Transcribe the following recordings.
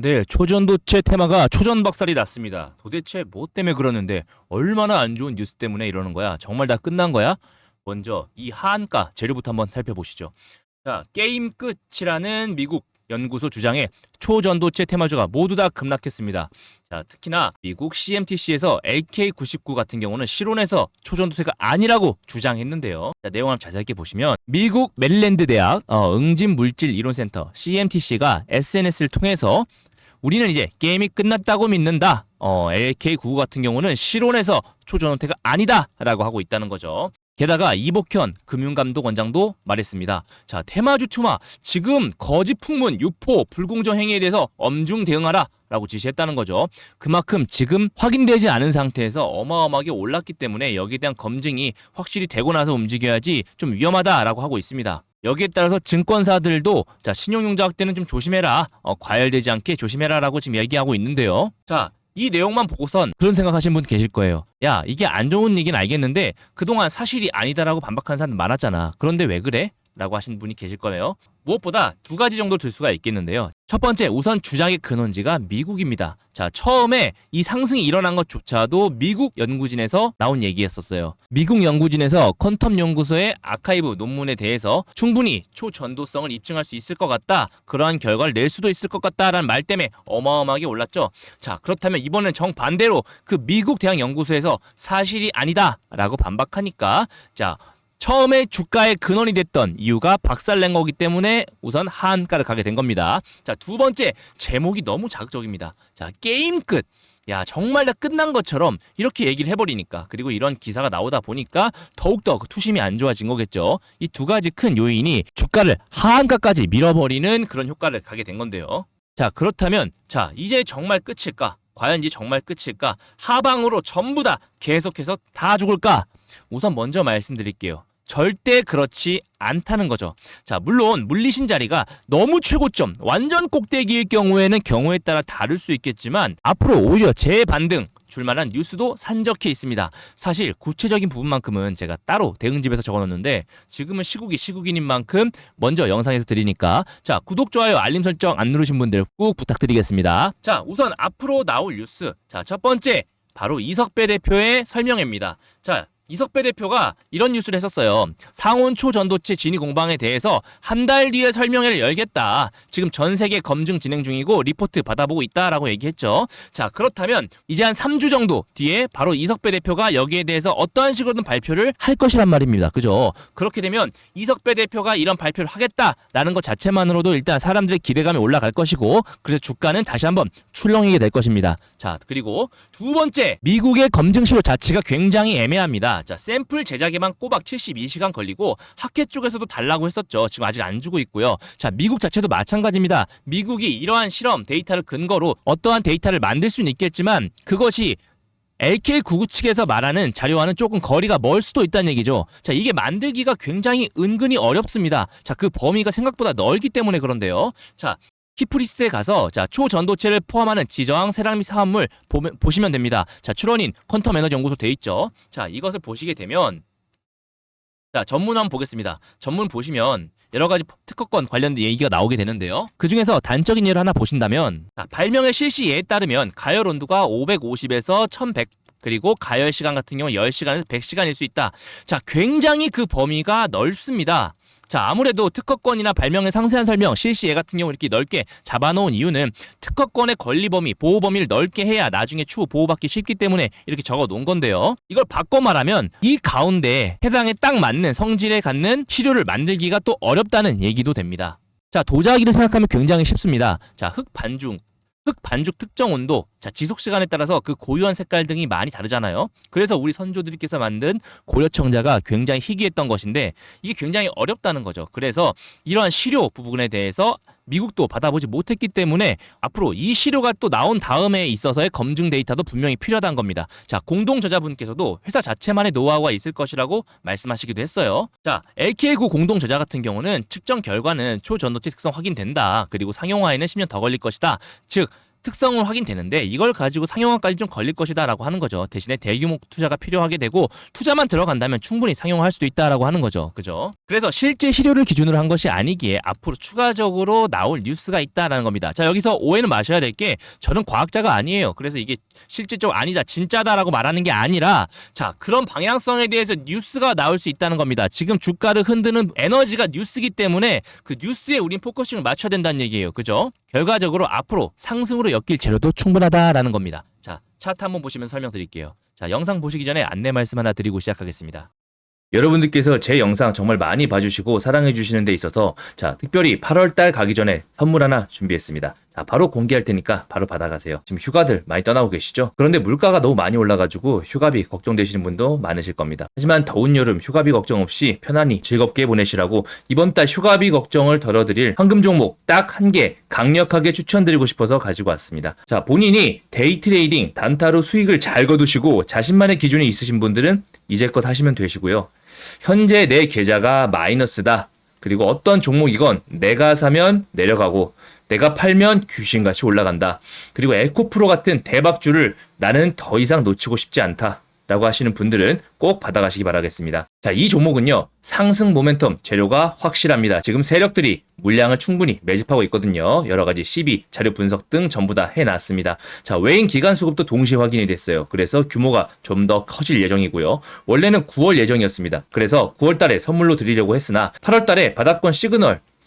네, 초전도체 테마가 초전박살이 났습니다. 도대체 뭐 때문에 그러는데 얼마나 안 좋은 뉴스 때문에 이러는 거야? 정말 다 끝난 거야? 먼저 이 하한가 재료부터 한번 살펴보시죠. 자, 게임 끝이라는 미국 연구소 주장에 초전도체 테마주가 모두 다 급락했습니다. 자, 특히나 미국 CMTC에서 LK99 같은 경우는 실온에서 초전도체가 아니라고 주장했는데요. 자, 내용 한번 자세하게 보시면 미국 메릴랜드 대학 어, 응집 물질 이론센터 CMTC가 SNS를 통해서 우리는 이제 게임이 끝났다고 믿는다. 어, LK99 같은 경우는 실온에서 초전도체가 아니다라고 하고 있다는 거죠. 게다가 이복현 금융감독원장도 말했습니다. 자, 테마주 투마 지금 거짓 풍문, 유포, 불공정 행위에 대해서 엄중 대응하라. 라고 지시했다는 거죠. 그만큼 지금 확인되지 않은 상태에서 어마어마하게 올랐기 때문에 여기에 대한 검증이 확실히 되고 나서 움직여야지 좀 위험하다라고 하고 있습니다. 여기에 따라서 증권사들도 자 신용융자 확대는 좀 조심해라 어, 과열되지 않게 조심해라라고 지금 얘기하고 있는데요. 자. 이 내용만 보고선 그런 생각하신 분 계실 거예요. 야, 이게 안 좋은 얘기는 알겠는데 그동안 사실이 아니다라고 반박한 사람 많았잖아. 그런데 왜 그래? 라고 하신 분이 계실 거예요. 무엇보다 두 가지 정도 들 수가 있겠는데요. 첫 번째, 우선 주장의 근원지가 미국입니다. 자, 처음에 이 상승이 일어난 것조차도 미국 연구진에서 나온 얘기였었어요. 미국 연구진에서 퀀텀 연구소의 아카이브 논문에 대해서 충분히 초전도성을 입증할 수 있을 것 같다. 그러한 결과를 낼 수도 있을 것 같다라는 말 때문에 어마어마하게 올랐죠. 자, 그렇다면 이번엔 정반대로 그 미국 대학 연구소에서 사실이 아니다라고 반박하니까 자, 처음에 주가의 근원이 됐던 이유가 박살낸 거기 때문에 우선 하한가를 가게 된 겁니다. 자, 두 번째, 제목이 너무 자극적입니다. 자, 게임 끝. 야, 정말 다 끝난 것처럼 이렇게 얘기를 해버리니까. 그리고 이런 기사가 나오다 보니까 더욱더 그 투심이 안 좋아진 거겠죠. 이 두 가지 큰 요인이 주가를 하한가까지 밀어버리는 그런 효과를 가게 된 건데요. 자, 그렇다면, 자, 이제 정말 끝일까? 과연 이제 정말 끝일까? 하방으로 전부 다 계속해서 다 죽을까? 우선 먼저 말씀드릴게요. 절대 그렇지 않다는 거죠. 자, 물론 물리신 자리가 너무 최고점, 완전 꼭대기일 경우에는 경우에 따라 다를 수 있겠지만 앞으로 오히려 재반등 줄만한 뉴스도 산적해 있습니다. 사실 구체적인 부분만큼은 제가 따로 대응집에서 적어놓는데 지금은 시국이 시국인인 만큼 먼저 영상에서 드리니까 자 구독 좋아요 알림 설정 안 누르신 분들 꾹 부탁드리겠습니다. 자 우선 앞으로 나올 뉴스 자 첫 번째 바로 이석배 대표의 설명입니다. 자 이석배 대표가 이런 뉴스를 했었어요. 상온 초 전도체 진위 공방에 대해서 한 달 뒤에 설명회를 열겠다. 지금 전 세계 검증 진행 중이고 리포트 받아보고 있다라고 얘기했죠. 자, 그렇다면 이제 한 3주 정도 뒤에 바로 이석배 대표가 여기에 대해서 어떠한 식으로든 발표를 할 것이란 말입니다. 그죠? 그렇게 되면 이석배 대표가 이런 발표를 하겠다라는 것 자체만으로도 일단 사람들의 기대감이 올라갈 것이고 그래서 주가는 다시 한번 출렁이게 될 것입니다. 자, 그리고 두 번째, 미국의 검증 시로 자체가 굉장히 애매합니다. 자, 샘플 제작에만 꼬박 72시간 걸리고 학회 쪽에서도 달라고 했었죠. 지금 아직 안 주고 있고요. 자, 미국 자체도 마찬가지입니다. 미국이 이러한 실험 데이터를 근거로 어떠한 데이터를 만들 수는 있겠지만 그것이 LK99 측에서 말하는 자료와는 조금 거리가 멀 수도 있다는 얘기죠. 자, 이게 만들기가 굉장히 은근히 어렵습니다. 자, 그 범위가 생각보다 넓기 때문에 그런데요. 자, 키프리스에 가서 자 초전도체를 포함하는 지저항 세라믹 사업물 보면, 보시면 됩니다. 자 출원인 퀀텀 에너지 연구소 돼 있죠. 자 이것을 보시게 되면 자 전문 한번 보겠습니다. 전문 보시면 여러 가지 특허권 관련된 얘기가 나오게 되는데요. 그 중에서 단적인 예를 하나 보신다면 자, 발명의 실시에 따르면 가열 온도가 550에서 1100 그리고 가열 시간 같은 경우 10시간에서 100시간일 수 있다. 자, 굉장히 그 범위가 넓습니다. 자, 아무래도 특허권이나 발명의 상세한 설명, 실시예 같은 경우 이렇게 넓게 잡아놓은 이유는 특허권의 권리 범위, 보호 범위를 넓게 해야 나중에 추후 보호받기 쉽기 때문에 이렇게 적어 놓은 건데요. 이걸 바꿔 말하면 이 가운데 해당에 딱 맞는 성질에 갖는 시료를 만들기가 또 어렵다는 얘기도 됩니다. 자, 도자기를 생각하면 굉장히 쉽습니다. 자, 흙 반중, 흙 반죽 특정 온도, 자 지속 시간에 따라서 그 고유한 색깔 등이 많이 다르잖아요. 그래서 우리 선조들께서 만든 고려청자가 굉장히 희귀했던 것인데 이게 굉장히 어렵다는 거죠. 그래서 이러한 시료 부분에 대해서 미국도 받아보지 못했기 때문에 앞으로 이 시료가 또 나온 다음에 있어서의 검증 데이터도 분명히 필요하다는 겁니다. 자, 공동 저자분께서도 회사 자체만의 노하우가 있을 것이라고 말씀하시기도 했어요. 자, LK구 공동 저자 같은 경우는 측정 결과는 초전도체 특성 확인된다. 그리고 상용화에는 10년 더 걸릴 것이다. 즉 특성은 확인되는데 이걸 가지고 상용화까지 좀 걸릴 것이다라고 하는 거죠. 대신에 대규모 투자가 필요하게 되고 투자만 들어간다면 충분히 상용화할 수도 있다라고 하는 거죠. 그죠? 그래서 실제 실효를 기준으로 한 것이 아니기에 앞으로 추가적으로 나올 뉴스가 있다라는 겁니다. 자, 여기서 오해는 마셔야 될 게 저는 과학자가 아니에요. 그래서 이게 실질적으로 아니다, 진짜다라고 말하는 게 아니라 자, 그런 방향성에 대해서 뉴스가 나올 수 있다는 겁니다. 지금 주가를 흔드는 에너지가 뉴스기 때문에 그 뉴스에 우린 포커싱을 맞춰야 된다는 얘기예요. 그죠? 결과적으로 앞으로 상승으로 엮일 재료도 충분하다라는 겁니다. 자, 차트 한번 보시면 설명드릴게요. 자, 영상 보시기 전에 안내 말씀 하나 드리고 시작하겠습니다. 여러분들께서 제 영상 정말 많이 봐주시고 사랑해 주시는 데 있어서 자 특별히 8월달 가기 전에 선물 하나 준비했습니다. 자 바로 공개할 테니까 바로 받아가세요. 지금 휴가들 많이 떠나고 계시죠? 그런데 물가가 너무 많이 올라가지고 휴가비 걱정되시는 분도 많으실 겁니다. 하지만 더운 여름 휴가비 걱정 없이 편안히 즐겁게 보내시라고 이번 달 휴가비 걱정을 덜어드릴 황금 종목 딱 한 개 강력하게 추천드리고 싶어서 가지고 왔습니다. 자 본인이 데이 트레이딩 단타로 수익을 잘 거두시고 자신만의 기준이 있으신 분들은 이제껏 하시면 되시고요. 현재 내 계좌가 마이너스다. 그리고 어떤 종목이건 내가 사면 내려가고 내가 팔면 귀신같이 올라간다. 그리고 에코프로 같은 대박주를 나는 더 이상 놓치고 싶지 않다. 라고 하시는 분들은 꼭 받아가시기 바라겠습니다. 자, 이 종목은요, 상승 모멘텀 재료가 확실합니다. 지금 세력들이 물량을 충분히 매집하고 있거든요. 여러 가지 시비, 자료 분석 등 전부 다 해놨습니다. 자, 외인 기간 수급도 동시에 확인이 됐어요. 그래서 규모가 좀 더 커질 예정이고요. 원래는 9월 예정이었습니다. 그래서 9월 달에 선물로 드리려고 했으나 8월 달에 바닥권 시그널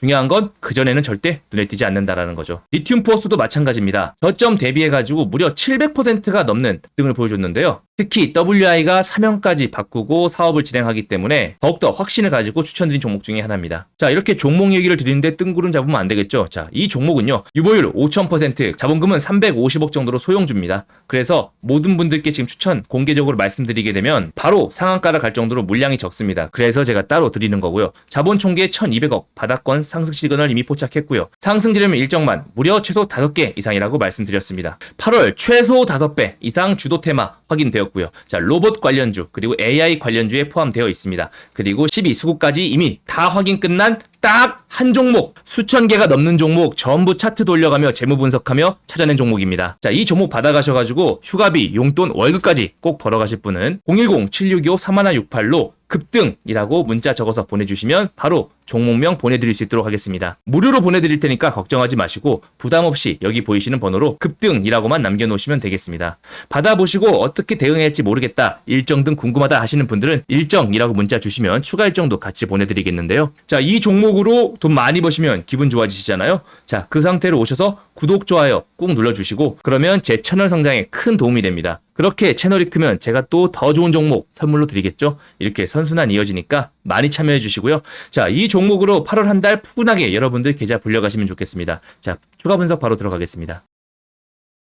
중요한 건 그전에는 절대 눈에 띄지 않는다라는 거죠. 리튬 포스도 마찬가지입니다. 저점 대비해가지고 무려 700%가 넘는 등을 보여줬는데요. 특히 WI가 사명까지 바꾸고 사업을 진행하기 때문에 더욱더 확신을 가지고 추천드린 종목 중에 하나입니다. 자, 이렇게 종목 얘기를 드리는데 뜬구름 잡으면 안 되겠죠. 자, 이 종목은요. 유보율 5000%, 자본금은 350억 정도로 소용 줍니다. 그래서 모든 분들께 지금 추천 공개적으로 말씀드리게 되면 바로 상한가를 갈 정도로 물량이 적습니다. 그래서 제가 따로 드리는 거고요. 자본 총계 1200억, 바닥권 상승 시그널 이미 포착했고요. 상승 지르면 일정만 무려 최소 5개 이상이라고 말씀드렸습니다. 8월 최소 5배 이상 주도 테마 확인되었고요. 자, 로봇 관련주 그리고 AI 관련주에 포함되어 있습니다. 그리고 12수급까지 이미 다 확인 끝난 딱 한 종목, 수천 개가 넘는 종목 전부 차트 돌려가며 재무 분석하며 찾아낸 종목입니다. 자, 이 종목 받아가셔가지고 휴가비, 용돈, 월급까지 꼭 벌어가실 분은 010-7625-3168로 급등이라고 문자 적어서 보내주시면 바로 종목명 보내드릴 수 있도록 하겠습니다. 무료로 보내드릴 테니까 걱정하지 마시고 부담 없이 여기 보이시는 번호로 급등이라고만 남겨놓으시면 되겠습니다. 받아보시고 어떻게 대응할지 모르겠다, 일정 등 궁금하다 하시는 분들은 일정이라고 문자 주시면 추가 일정도 같이 보내드리겠는데요. 자, 이 종목 으로 돈 많이 버시면 기분 좋아지시잖아요. 자, 그 상태로 오셔서 구독, 좋아요 꾹 눌러주시고 그러면 제 채널 성장에 큰 도움이 됩니다. 그렇게 채널이 크면 제가 또 더 좋은 종목 선물로 드리겠죠? 이렇게 선순환 이어지니까 많이 참여해 주시고요. 자, 이 종목으로 8월 한 달 푸근하게 여러분들 계좌 불려가시면 좋겠습니다. 자, 추가 분석 바로 들어가겠습니다.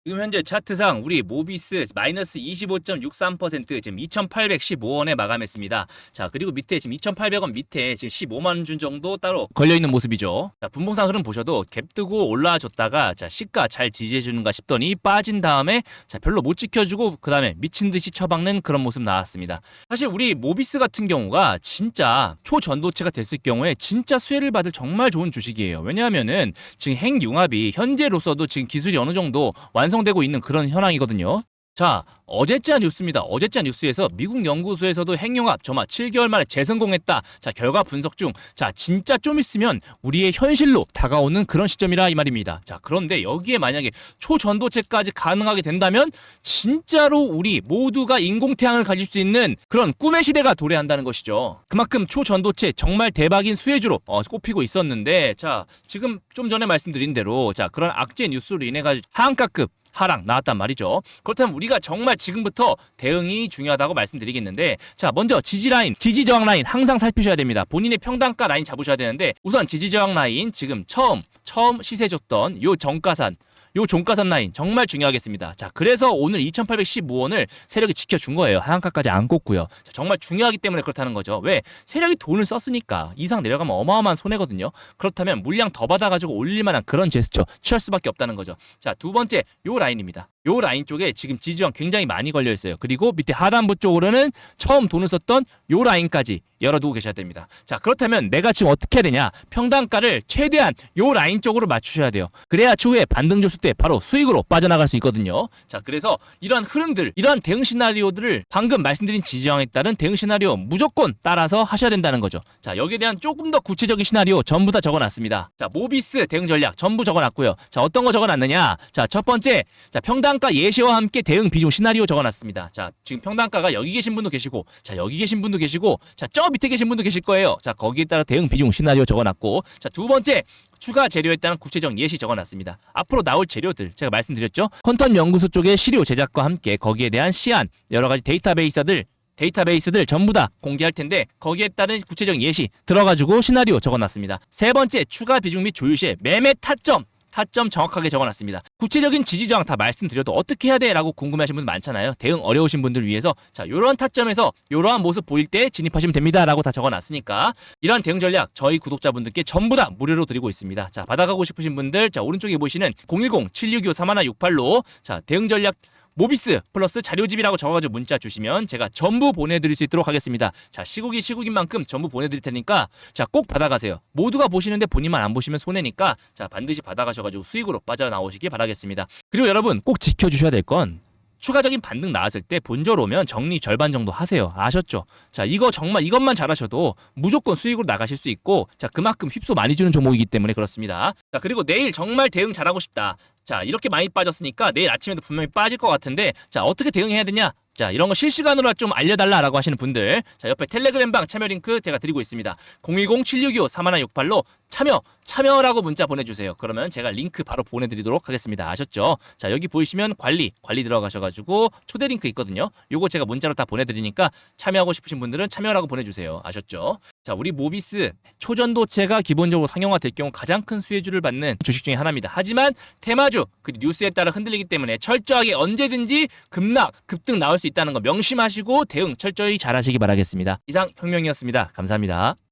지금 현재 차트상 우리 모비스 마이너스 25.63% 지금 2,815원에 마감했습니다. 자 그리고 밑에 지금 2,800원 밑에 지금 15만 원 준 정도 따로 걸려 있는 모습이죠. 자 분봉상 흐름 보셔도 갭 뜨고 올라와줬다가 자 시가 잘 지지해 주는가 싶더니 빠진 다음에 자 별로 못 지켜주고 그 다음에 미친 듯이 처박는 그런 모습 나왔습니다. 사실 우리 모비스 같은 경우가 진짜 초전도체가 됐을 경우에 진짜 수혜를 받을 정말 좋은 주식이에요. 왜냐하면은 지금 핵융합이 현재로서도 지금 기술이 어느 정도 완성 되고 있는 그런 현황이거든요. 자, 어제자 뉴스입니다. 어제자 뉴스에서 미국 연구소에서도 핵융합 정말 7개월 만에 재성공했다. 자, 결과 분석 중. 자, 진짜 좀 있으면 우리의 현실로 다가오는 그런 시점이라 이 말입니다. 자, 그런데 여기에 만약에 초전도체까지 가능하게 된다면 진짜로 우리 모두가 인공태양을 가질 수 있는 그런 꿈의 시대가 도래한다는 것이죠. 그만큼 초전도체 정말 대박인 수혜주로 어, 꼽히고 있었는데 자, 지금 좀 전에 말씀드린 대로 자, 그런 악재 뉴스로 인해 가지고 하한가급 하락 나왔단 말이죠. 그렇다면 우리가 정말 지금부터 대응이 중요하다고 말씀드리겠는데 자 먼저 지지 라인, 지지 저항 라인 항상 살피셔야 됩니다. 본인의 평단가 라인 잡으셔야 되는데 우선 지지 저항 라인 지금 처음 처음 시세 줬던 요 정가산 요 종가산 라인 정말 중요하겠습니다. 자, 그래서 오늘 2,815원을 세력이 지켜준 거예요. 하한가까지 안 꽂고요. 자, 정말 중요하기 때문에 그렇다는 거죠. 왜? 세력이 돈을 썼으니까 이상 내려가면 어마어마한 손해거든요. 그렇다면 물량 더 받아가지고 올릴 만한 그런 제스처 취할 수밖에 없다는 거죠. 자, 두 번째 요 라인입니다. 요 라인 쪽에 지금 지지형 굉장히 많이 걸려 있어요. 그리고 밑에 하단부 쪽으로는 처음 돈을 썼던 요 라인까지 열어두고 계셔야 됩니다. 자, 그렇다면 내가 지금 어떻게 해야 되냐? 평단가를 최대한 요 라인 쪽으로 맞추셔야 돼요. 그래야 추후에 반등 줬을 때 바로 수익으로 빠져나갈 수 있거든요. 자, 그래서 이러한 흐름들, 이러한 대응 시나리오들을 방금 말씀드린 지지형에 따른 대응 시나리오 무조건 따라서 하셔야 된다는 거죠. 자, 여기에 대한 조금 더 구체적인 시나리오 전부 다 적어놨습니다. 자, 모비스 대응 전략 전부 적어놨고요. 자, 어떤 거 적어놨느냐? 자, 첫 번째, 자, 평단 가 예시와 함께 대응 비중 시나리오 적어놨습니다. 자, 지금 평단가가 여기 계신 분도 계시고, 자, 여기 계신 분도 계시고, 자, 저 밑에 계신 분도 계실 거예요. 자, 거기에 따라 대응 비중 시나리오 적어놨고, 자, 두 번째, 추가 재료에 따른 구체적 예시 적어놨습니다. 앞으로 나올 재료들 제가 말씀드렸죠. 컨턴 연구소 쪽의 시료 제작과 함께 거기에 대한 시안 여러 가지 데이터베이스들 데이터베이스들 전부 다 공개할 텐데 거기에 따른 구체적 예시 들어가지고 시나리오 적어놨습니다. 세 번째 추가 비중 및 조율 시에 매매 타점 타점 정확하게 적어놨습니다. 구체적인 지지 저항 다 말씀드려도 어떻게 해야 돼 라고 궁금해하시는 분들 많잖아요. 대응 어려우신 분들 위해서 자 이러한 타점에서 이러한 모습 보일 때 진입하시면 됩니다 라고 다 적어놨으니까 이러한 대응 전략 저희 구독자분들께 전부 다 무료로 드리고 있습니다. 자 받아가고 싶으신 분들 자 오른쪽에 보시는 010-762-3168로 자 대응 전략 모비스 플러스 자료집이라고 적어가지고 문자 주시면 제가 전부 보내드릴 수 있도록 하겠습니다. 자 시국이 시국인 만큼 전부 보내드릴 테니까 자 꼭 받아가세요. 모두가 보시는데 본인만 안 보시면 손해니까 자 반드시 받아가셔가지고 수익으로 빠져나오시기 바라겠습니다. 그리고 여러분 꼭 지켜주셔야 될 건 추가적인 반등 나왔을 때 본절 오면 정리 절반 정도 하세요. 아셨죠? 자, 이거 정말 이것만 잘하셔도 무조건 수익으로 나가실 수 있고, 자, 그만큼 휩소 많이 주는 종목이기 때문에 그렇습니다. 자, 그리고 내일 정말 대응 잘하고 싶다. 자, 이렇게 많이 빠졌으니까 내일 아침에도 분명히 빠질 것 같은데, 자, 어떻게 대응해야 되냐? 자, 이런 거 실시간으로 좀 알려달라라고 하시는 분들, 자, 옆에 텔레그램방 참여 링크 제가 드리고 있습니다. 010-762-3168로 참여, 참여라고 문자 보내주세요. 그러면 제가 링크 바로 보내드리도록 하겠습니다. 아셨죠? 자, 여기 보이시면 관리, 관리 들어가셔가지고 초대 링크 있거든요. 요거 제가 문자로 다 보내드리니까 참여하고 싶으신 분들은 참여라고 보내주세요. 아셨죠? 자, 우리 모비스 초전도체가 기본적으로 상용화될 경우 가장 큰 수혜주를 받는 주식 중에 하나입니다. 하지만 테마주, 그 뉴스에 따라 흔들리기 때문에 철저하게 언제든지 급락, 급등 나올 수 있다는 거 명심하시고 대응 철저히 잘하시기 바라겠습니다. 이상 혁명이었습니다. 감사합니다.